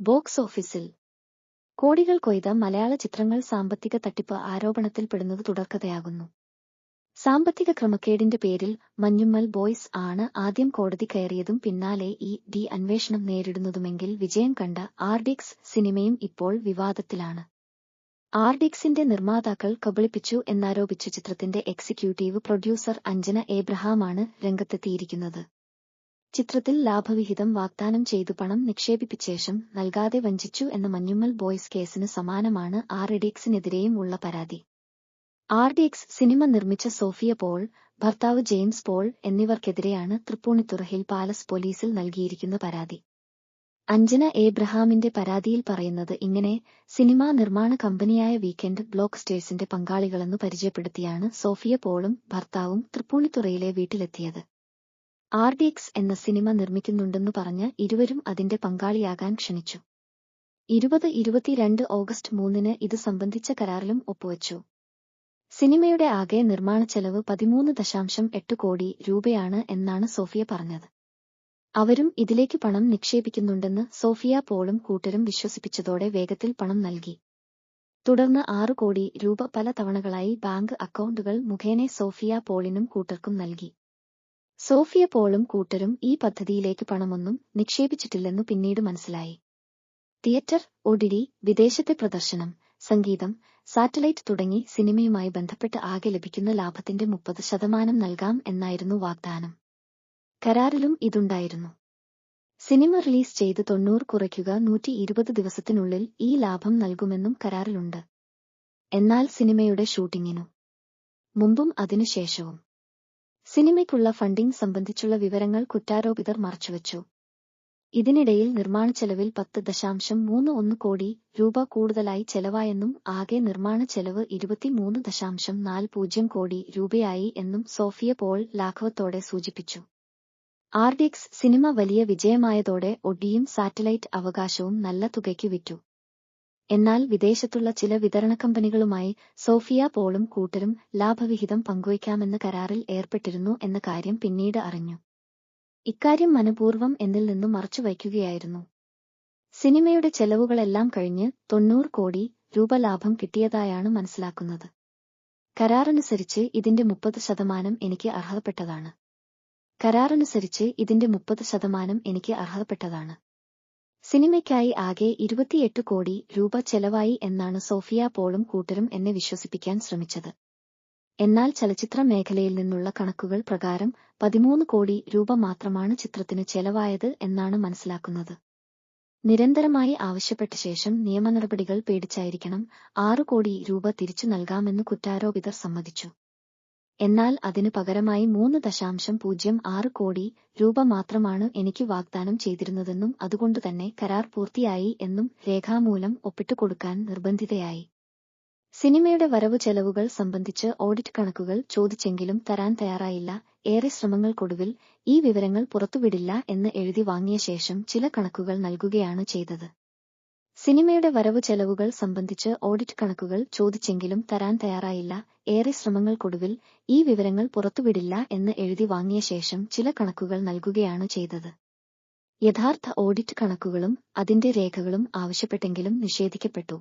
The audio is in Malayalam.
ബോക്സ് ഓഫീസിൽ. കോടികൾ കൊയ്ത മലയാള ചിത്രങ്ങൾ സാമ്പത്തിക തട്ടിപ്പ് ആരോപണത്തിൽപ്പെടുന്നത് തുടർക്കഥയാകുന്നു. സാമ്പത്തിക ക്രമക്കേടിന്റെ പേരിൽ മഞ്ഞുമ്മൽ ബോയ്സ് ആണ് ആദ്യം കോടതി കയറിയതും പിന്നാലെ ഈ ഡി അന്വേഷണം നേരിടുന്നതുമെങ്കിൽ വിജയം കണ്ട ആർഡിക്സ് സിനിമയും ഇപ്പോൾ വിവാദത്തിലാണ്. ആർഡിക്സിന്റെ നിർമ്മാതാക്കൾ കബളിപ്പിച്ചു എന്നാരോപിച്ച ചിത്രത്തിന്റെ എക്സിക്യൂട്ടീവ് പ്രൊഡ്യൂസർ അഞ്ജന ഏബ്രഹാമാണ് രംഗത്തെത്തിയിരിക്കുന്നത്. ചിത്രത്തിൽ ലാഭവിഹിതം വാഗ്ദാനം ചെയ്തു പണം നിക്ഷേപിപ്പിച്ച ശേഷം നൽകാതെ വഞ്ചിച്ചു എന്ന മഞ്ഞുമ്മൽ ബോയ്സ് കേസിന് സമാനമാണ് ആർഡിക്സിനെതിരെയും ഉള്ള പരാതി. ആർഡിഎക്സ് സിനിമ നിർമ്മിച്ച സോഫിയ പോൾ ഭർത്താവ് ജെയിംസ് പോൾ എന്നിവർക്കെതിരെയാണ് തൃപ്പൂണിത്തുറഹിൽ പാലസ് പോലീസിൽ നൽകിയിരിക്കുന്ന പരാതി. അഞ്ജന ഏബ്രഹാമിന്റെ പരാതിയിൽ പറയുന്നത് ഇങ്ങനെ സിനിമാ നിർമ്മാണ കമ്പനിയായ വീക്കെൻഡ് ബ്ലോക്ക് സ്റ്റേഴ്സിന്റെ പങ്കാളികളെന്നു പരിചയപ്പെടുത്തിയാണ് സോഫിയ പോളും ഭർത്താവും തൃപ്പൂണിത്തുറയിലെ വീട്ടിലെത്തിയത്. ആർഡിഎക്സ് എന്ന സിനിമ നിർമ്മിക്കുന്നുണ്ടെന്നു പറഞ്ഞ് ഇരുവരും അതിന്റെ പങ്കാളിയാകാൻ ക്ഷണിച്ചു. ഇരുപത് ഇരുപത്തിരണ്ട് ഓഗസ്റ്റ് മൂന്നിന് ഇത് സംബന്ധിച്ച കരാറിലും ഒപ്പുവച്ചു. സിനിമയുടെ ആകെ നിർമ്മാണ ചെലവ് പതിമൂന്ന് ദശാംശം എട്ട് കോടി രൂപയാണ് എന്നാണ് സോഫിയ പറഞ്ഞത്. അവരും ഇതിലേക്ക് പണം നിക്ഷേപിക്കുന്നുണ്ടെന്ന് സോഫിയ പോളും കൂട്ടരും വിശ്വസിപ്പിച്ചതോടെ വേഗത്തിൽ പണം നൽകി. തുടർന്ന് ആറു കോടി രൂപ പല തവണകളായി ബാങ്ക് അക്കൗണ്ടുകൾ മുഖേന സോഫിയ പോളിനും കൂട്ടർക്കും നൽകി. സോഫിയ പോളും കൂട്ടരും ഈ പദ്ധതിയിലേക്ക് പണമൊന്നും നിക്ഷേപിച്ചിട്ടില്ലെന്നു പിന്നീട് മനസ്സിലായി. തിയേറ്റർ ഒഡിഡി വിദേശത്തെ പ്രദർശനം സംഗീതം സാറ്റലൈറ്റ് തുടങ്ങി സിനിമയുമായി ബന്ധപ്പെട്ട് ആകെ ലഭിക്കുന്ന ലാഭത്തിന്റെ മുപ്പത് ശതമാനം നൽകാം എന്നായിരുന്നു വാഗ്ദാനം. കരാറിലും ഇതുണ്ടായിരുന്നു. സിനിമ റിലീസ് ചെയ്ത് തൊണ്ണൂറ് കുറയ്ക്കുക നൂറ്റി ഇരുപത് ദിവസത്തിനുള്ളിൽ ഈ ലാഭം നൽകുമെന്നും കരാറിലുണ്ട്. എന്നാൽ സിനിമയുടെ ഷൂട്ടിങ്ങിനു മുമ്പും അതിനുശേഷവും സിനിമയ്ക്കുള്ള ഫണ്ടിംഗ് സംബന്ധിച്ചുള്ള വിവരങ്ങൾ കുറ്റാരോപിതർ മറച്ചുവച്ചു. ഇതിനിടയിൽ നിർമ്മാണ ചെലവിൽ പത്ത് ദശാംശം മൂന്ന് ഒന്ന് കോടി രൂപ കൂടുതലായി ചെലവായെന്നും ആകെ നിർമ്മാണ ചെലവ് ഇരുപത്തിമൂന്ന് ദശാംശം നാല് പൂജ്യം കോടി രൂപയായി എന്നും സോഫിയ പോൾ ലാഘവത്തോടെ സൂചിപ്പിച്ചു. ആർഡിക്സ് സിനിമ വലിയ വിജയമായതോടെ ഒഡിയും സാറ്റലൈറ്റ് അവകാശവും നല്ല തുകയ്ക്ക് വിറ്റു. എന്നാൽ വിദേശത്തുള്ള ചില വിതരണ കമ്പനികളുമായി സോഫിയ പോളും കൂട്ടരും ലാഭവിഹിതം പങ്കുവയ്ക്കാമെന്ന കരാറിൽ ഏർപ്പെട്ടിരുന്നു എന്ന കാര്യം പിന്നീട് അറിഞ്ഞു. ഇക്കാര്യം മനപൂർവം എന്നിൽ നിന്നും മറച്ചുവയ്ക്കുകയായിരുന്നു സിനിമയുടെ ചെലവുകളെല്ലാം കഴിഞ്ഞ് തൊണ്ണൂറ് കോടി രൂപ ലാഭം കിട്ടിയതായാണ് മനസ്സിലാക്കുന്നത്. കരാറനുസരിച്ച് ഇതിന്റെ മുപ്പത് ശതമാനം എനിക്ക് അർഹതപ്പെട്ടതാണ്. കരാറനുസരിച്ച് ഇതിന്റെ മുപ്പത് ശതമാനം എനിക്ക് അർഹതപ്പെട്ടതാണ്. സിനിമയ്ക്കായി ആകെ ഇരുപത്തിയെട്ട് കോടി രൂപ ചെലവായി എന്നാണ് സോഫിയ പോളും കൂട്ടരും എന്നെ വിശ്വസിപ്പിക്കാൻ ശ്രമിച്ചത്. എന്നാൽ ചലച്ചിത്ര മേഖലയിൽ നിന്നുള്ള കണക്കുകൾ പ്രകാരം പതിമൂന്ന് കോടി രൂപ മാത്രമാണ് ചിത്രത്തിന് ചെലവായത് എന്നാണ് മനസ്സിലാക്കുന്നത്. നിരന്തരമായി ആവശ്യപ്പെട്ട ശേഷം നിയമനടപടികൾ പേടിച്ചായിരിക്കണം ആറു കോടി രൂപ തിരിച്ചു നൽകാമെന്ന് കുറ്റാരോപിതർ സമ്മതിച്ചു. എന്നാൽ അതിനു പകരമായി മൂന്ന് ദശാംശം പൂജ്യം ആറ് കോടി രൂപ മാത്രമാണ് എനിക്ക് വാഗ്ദാനം ചെയ്തിരുന്നതെന്നും അതുകൊണ്ടുതന്നെ കരാർ പൂർത്തിയായി എന്നും രേഖാമൂലം ഒപ്പിട്ടുകൊടുക്കാൻ നിർബന്ധിതയായി. സിനിമയുടെ വരവ് ചെലവുകൾ സംബന്ധിച്ച് ഓഡിറ്റ് കണക്കുകൾ ചോദിച്ചെങ്കിലും തരാൻ തയ്യാറായില്ല. ഏറെ ശ്രമങ്ങൾക്കൊടുവിൽ ഈ വിവരങ്ങൾ പുറത്തുവിടില്ല എന്ന് എഴുതി വാങ്ങിയ ശേഷം ചില കണക്കുകൾ നൽകുകയാണ് ചെയ്തത്. സിനിമയുടെ വരവ് ചെലവുകൾ സംബന്ധിച്ച് ഓഡിറ്റ് കണക്കുകൾ ചോദിച്ചെങ്കിലും തരാൻ തയ്യാറായില്ല. ഏറെ ശ്രമങ്ങൾക്കൊടുവിൽ ഈ വിവരങ്ങൾ പുറത്തുവിടില്ല എന്ന് എഴുതി വാങ്ങിയ ശേഷം ചില കണക്കുകൾ നൽകുകയാണ് ചെയ്തത്. യഥാർത്ഥ ഓഡിറ്റ് കണക്കുകളും അതിന്റെ രേഖകളും ആവശ്യപ്പെട്ടെങ്കിലും നിഷേധിക്കപ്പെട്ടു.